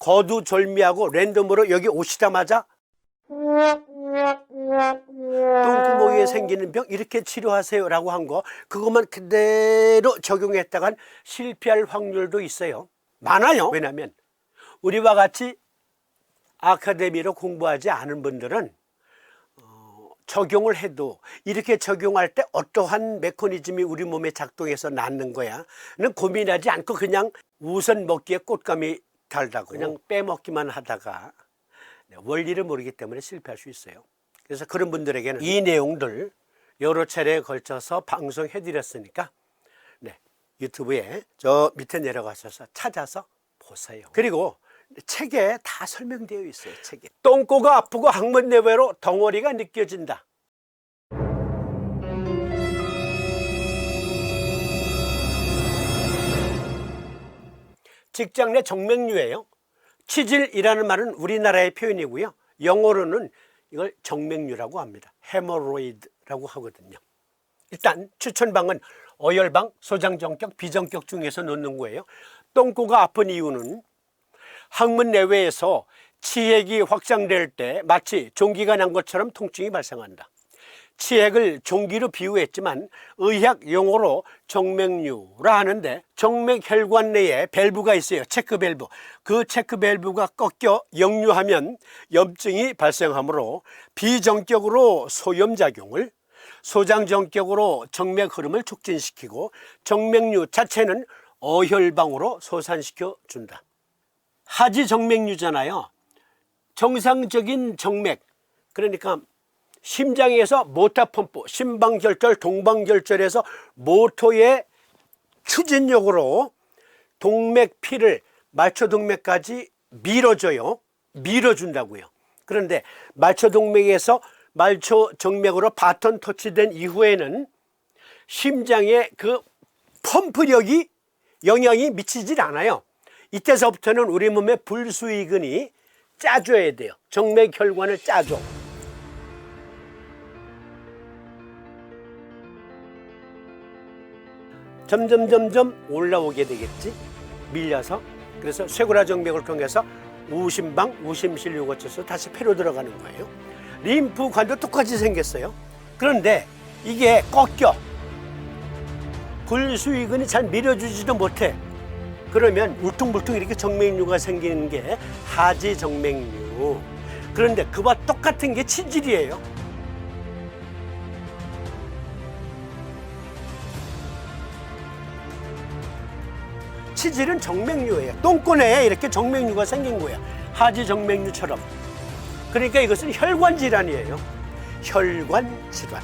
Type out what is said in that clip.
거두절미하고 랜덤으로 여기 오시자마자 똥구멍에 생기는 병 이렇게 치료하세요 라고 한 거 그것만 그대로 적용했다간 실패할 확률도 있어요. 많아요. 왜냐하면 우리와 같이 아카데미로 공부하지 않은 분들은 어, 적용을 해도 이렇게 적용할 때 어떠한 메커니즘이 우리 몸에 작동해서 낫는 거야 는 고민하지 않고 그냥 우선 먹기에 꽃감이 달다고 그냥 빼먹기만 하다가 네, 원리를 모르기 때문에 실패할 수 있어요. 그래서 그런 분들에게는 이 내용들 여러 차례에 걸쳐서 방송해 드렸으니까 네, 유튜브에 저 밑에 내려가셔서 찾아서 보세요. 그리고 책에 다 설명되어 있어요. 책에 똥꼬가 아프고 항문 내외로 덩어리가 느껴진다. 직장 내 정맥류예요. 치질이라는 말은 우리나라의 표현이고요. 영어로는 이걸 정맥류라고 합니다. 헤모로이드라고 하거든요. 일단 추천방은 어혈방, 소장정격, 비정격 중에서 넣는 거예요. 똥꼬가 아픈 이유는 항문 내외에서 치액이 확장될 때 마치 종기가 난 것처럼 통증이 발생한다. 치액을 종기로 비유했지만 의학 용어로 정맥류라 하는데 정맥 혈관 내에 밸브가 있어요. 체크 밸브. 그 체크 밸브가 꺾여 역류하면 염증이 발생하므로 비정격으로 소염작용을 소장정격으로 정맥 흐름을 촉진시키고 정맥류 자체는 어혈방으로 소산시켜 준다. 하지 정맥류잖아요. 정상적인 정맥 그러니까 심장에서 모터 펌프, 심방결절, 동방결절에서 모토의 추진력으로 동맥 피를 말초동맥까지 밀어줘요. 밀어준다고요. 그런데 말초동맥에서 말초정맥으로 바톤 터치된 이후에는 심장의 그 펌프력이 영향이 미치질 않아요. 이때서부터는 우리 몸의 불수의근이 짜줘야 돼요. 정맥 혈관을 짜줘. 점점 점점 올라오게 되겠지? 밀려서. 그래서 쇄골화 정맥을 통해서 우심방 우심실류 거쳐서 다시 폐로 들어가는 거예요. 림프관도 똑같이 생겼어요. 그런데 이게 꺾여. 불수의근이 잘 밀어주지도 못해. 그러면 울퉁불퉁 이렇게 정맥류가 생기는 게 하지 정맥류. 그런데 그와 똑같은 게 치질이에요 치질은 정맥류예요. 똥꼬내에 이렇게 정맥류가 생긴 거야. 하지 정맥류처럼. 그러니까 이것은 혈관 질환이에요. 혈관 질환.